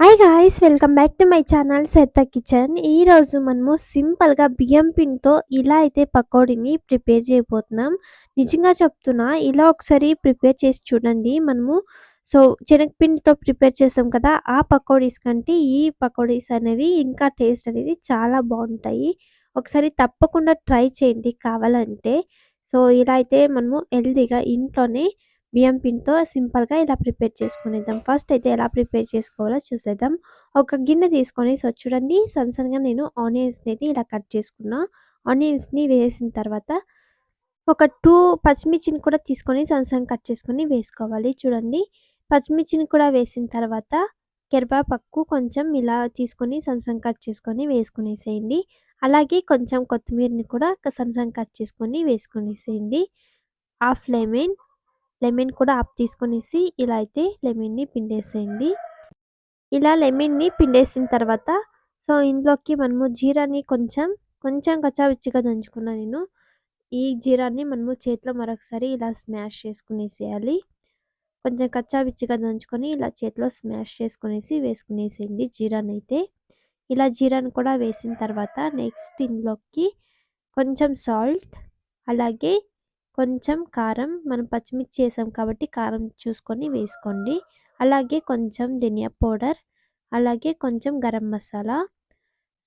Hi guys welcome back to my channel సెత్త kitchen ఈరోజు మనము సింపుల్గా బియ్యం పిండితో ఇలా అయితే పకోడీని ప్రిపేర్ చేయబోతున్నాం. నిజంగా చెప్తున్నా ఇలా ఒకసారి ప్రిపేర్ చేసి చూడండి. మనము సో శనగపిండితో ప్రిపేర్ చేసాం కదా ఆ పకోడీస్ కంటే ఈ పకోడీస్ అనేది ఇంకా టేస్ట్ అనేది చాలా బాగుంటాయి. ఒకసారి తప్పకుండా ట్రై చేయండి కావాలంటే. సో ఇలా అయితే మనము హెల్తీగా ఇంట్లోనే బియ్యం పిండితో సింపుల్‌గా ఇలా ప్రిపేర్ చేసుకునేద్దాం. ఫస్ట్ అయితే ఎలా ప్రిపేర్ చేసుకోవాలో చూసేద్దాం. ఒక గిన్నె తీసుకొని సో చూడండి సన్సన్గా నేను ఆనియన్స్‌ని అయితే ఇలా కట్ చేసుకున్నా. ఆనియన్స్‌ని వేసిన తర్వాత ఒక టూ పచ్చిమిర్చిని కూడా తీసుకొని సన్న కట్ చేసుకొని వేసుకోవాలి. చూడండి పచ్చిమిర్చిని కూడా వేసిన తర్వాత కరివేపాకు కొంచెం ఇలా తీసుకొని సన్సన్ కట్ చేసుకొని వేసుకునేసేయండి. అలాగే కొంచెం కొత్తిమీరని కూడా సన్సన్ కట్ చేసుకొని వేసుకునేసేయండి. హాఫ్ లెమన్ లెమన్ కూడా ఆప్ తీసుకునేసి ఇలా అయితే లెమన్‌ని పిండేసేయండి. ఇలా లెమన్‌ని పిండేసిన తర్వాత సో ఇందులోకి మనము జీరాని కొంచెం, కొంచెం కచ్చాపిచ్చిగా దంచుకున్నా నేను. ఈ జీరాని మనము చేతిలో మరొకసారి ఇలా స్మాష్ చేసుకునేసేయాలి. కొంచెం కచ్చావిచ్చిగా దంచుకొని ఇలా చేతిలో స్మాష్ చేసుకునేసి వేసుకునేసేయండి జీరానైతే. ఇలా జీరాని కూడా వేసిన తర్వాత నెక్స్ట్ ఇందులోకి కొంచెం సాల్ట్ అలాగే కొంచెం కారం మనం పచ్చిమిర్చి వేసాం కాబట్టి కారం చూసుకొని వేసుకోండి. అలాగే కొంచెం ధనియా పౌడర్, అలాగే కొంచెం గరం మసాలా,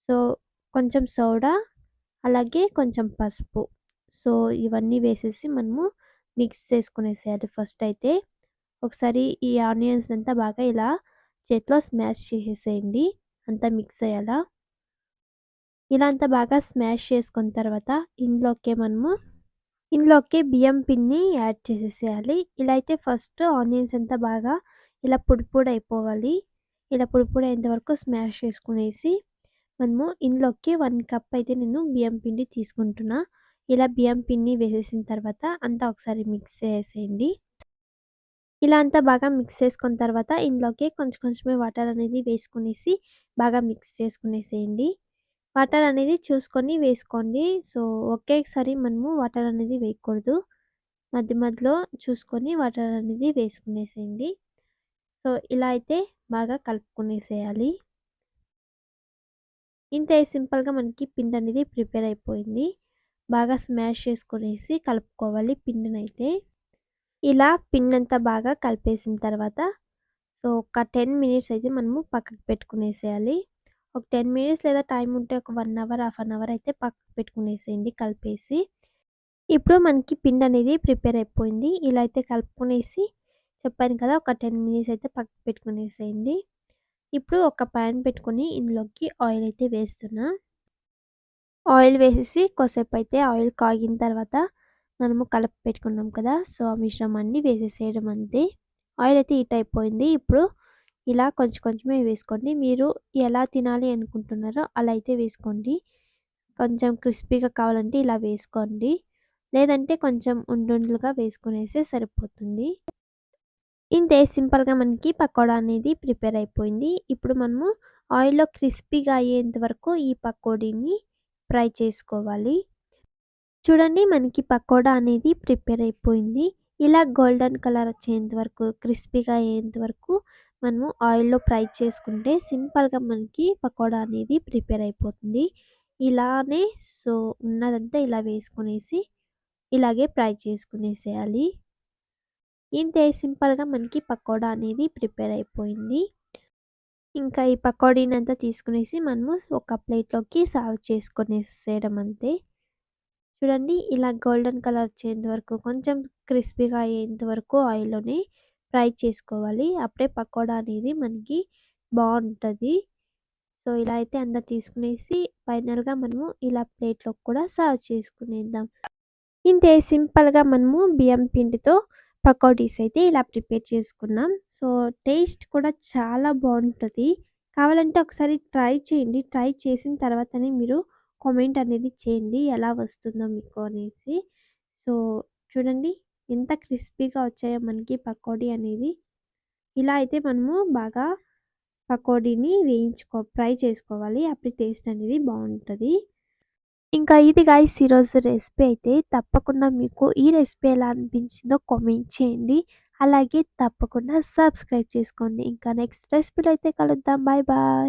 సో కొంచెం సోడా, అలాగే కొంచెం పసుపు. సో ఇవన్నీ వేసేసి మనము మిక్స్ చేసుకునేసేయాలి ఫస్ట్ అయితే. ఒకసారి ఈ ఆనియన్స్ అంతా బాగా ఇలా చేతిలో స్మాష్ చేసేసేయండి. అంతా మిక్స్ అయ్యేలా. ఇలా అంతా బాగా స్మాష్ చేసుకున్న తర్వాత ఇందులోకే మనము ఇందులోకి బియ్యం పిండిని యాడ్ చేసేసేయాలి. ఇలా అయితే ఫస్ట్ ఆనియన్స్ అంతా బాగా ఇలా పొడి పొడి అయిపోవాలి. ఇలా పొడి పొడి అయ్యేంత వరకు స్మాష్ చేసుకునేసి మనము ఇందులోకి వన్ కప్ అయితే నేను బియ్యం పిండి తీసుకుంటున్నా. ఇలా బియ్యం పిండిని వేసేసిన తర్వాత అంతా ఒకసారి మిక్స్ చేసేయండి. ఇలా అంతా బాగా మిక్స్ చేసుకున్న తర్వాత ఇందులోకి కొంచెం కొంచెమే వాటర్ అనేది వేసుకునేసి బాగా మిక్స్ చేసుకునేసేయండి. వాటర్ అనేది చూసుకొని వేసుకోండి. సో ఒకేసారి మనము వాటర్ అనేది వేయకూడదు. మధ్య మధ్యలో చూసుకొని వాటర్ అనేది వేసుకునేసేయండి. సో ఇలా అయితే బాగా కలుపుకునేసేయాలి. ఇంతే సింపుల్‌గా మనకి పిండి అనేది ప్రిపేర్ అయిపోయింది. బాగా స్మాష్ చేసుకునేసి కలుపుకోవాలి పిండినైతే. ఇలా పిండంతా బాగా కలిపేసిన తర్వాత సో ఒక 10 మినిట్స్ అయితే మనము పక్కకు పెట్టుకునేసేయాలి. ఒక 10 మినిట్స్ లేదా టైం ఉంటే ఒక one hour, half an hour అయితే పక్కకు పెట్టుకునేసేయండి కలిపేసి. ఇప్పుడు మనకి పిండి అనేది ప్రిపేర్ అయిపోయింది. ఇలా అయితే కలుపుకునేసి చెప్పాను కదా ఒక 10 మినిట్స్ అయితే పక్కకు పెట్టుకునేసేయండి. ఇప్పుడు ఒక ప్యాన్ పెట్టుకుని ఇందులోకి ఆయిల్ అయితే వేస్తున్నా. ఆయిల్ వేసేసి కొసేపు అయితే ఆయిల్ కాగిన తర్వాత మనము కలిపి పెట్టుకున్నాం కదా! సో ఆ మిశ్రమాన్ని వేసేసేయడం అంతే. ఆయిల్ అయితే హీట్ అయిపోయింది. ఇప్పుడు ఇలా కొంచెం కొంచెమే వేసుకోండి. మీరు ఎలా తినాలి అనుకుంటున్నారో అలా అయితే వేసుకోండి. కొంచెం క్రిస్పీగా కావాలంటే ఇలా వేసుకోండి. లేదంటే కొంచెం ఉండుండలుగా వేసుకునేస్తే సరిపోతుంది. ఇంతే సింపుల్‌గా మనకి పకోడా అనేది ప్రిపేర్ అయిపోయింది. ఇప్పుడు మనము ఆయిల్‌లో క్రిస్పీగా అయ్యేంత వరకు ఈ పకోడీని ఫ్రై చేసుకోవాలి. చూడండి మనకి పకోడా అనేది ప్రిపేర్ అయిపోయింది. ఇలా గోల్డెన్ కలర్ వచ్చేంత వరకు క్రిస్పీగా అయ్యేంత వరకు మనము ఆయిల్‌లో ఫ్రై చేసుకుంటే సింపుల్‌గా మనకి పకోడా అనేది ప్రిపేర్ అయిపోతుంది. ఇలానే సో ఉన్నదంతా ఇలా వేసుకునేసి ఇలాగే ఫ్రై చేసుకునేసేయాలి. ఇంతే సింపుల్‌గా మనకి పకోడా అనేది ప్రిపేర్ అయిపోయింది. ఇంకా ఈ పకోడీనంతా తీసుకునేసి మనము ఒక ప్లేట్‌లోకి సర్వ్ చేసుకునేసేయడం అంతే. చూడండి ఇలా గోల్డెన్ కలర్ వచ్చేంత వరకు కొంచెం క్రిస్పీగా అయ్యేంత వరకు ఆయిల్‌లోనే ఫ్రై చేసుకోవాలి. అప్పుడే పకోడా అనేది మనకి బాగుంటుంది సో ఇలా అయితే అంతా తీసుకునేసి ఫైనల్‌గా మనము ఇలా ప్లేట్‌లోకి కూడా సర్వ్ చేసుకునేద్దాం. ఇంతే సింపుల్‌గా మనము బియ్యం పిండితో పకోడీస్ అయితే ఇలా ప్రిపేర్ చేసుకున్నాం. సో టేస్ట్ కూడా చాలా బాగుంటుంది కావాలంటే ఒకసారి ట్రై చేయండి. ట్రై చేసిన తర్వాతనే మీరు కామెంట్ అనేది చేయండి. ఎలా వస్తుందో మీకు అనేసి. సో చూడండి ఎంత క్రిస్పీగా వచ్చాయో మనకి పకోడీ అనేది. ఇలా అయితే మనము బాగా పకోడీని వేయించుకో ఫ్రై చేసుకోవాలి. అప్పుడు టేస్ట్ అనేది బాగుంటుంది ఇంకా ఇది గాయస్ ఈరోజు రెసిపీ అయితే తప్పకుండా మీకు ఈ రెసిపీ ఎలా అనిపించిందో కామెంట్ చేయండి. అలాగే తప్పకుండా సబ్స్క్రైబ్ చేసుకోండి ఇంకా నెక్స్ట్ రెసిపీలో అయితే కలుద్దాం బాయ్ బాయ్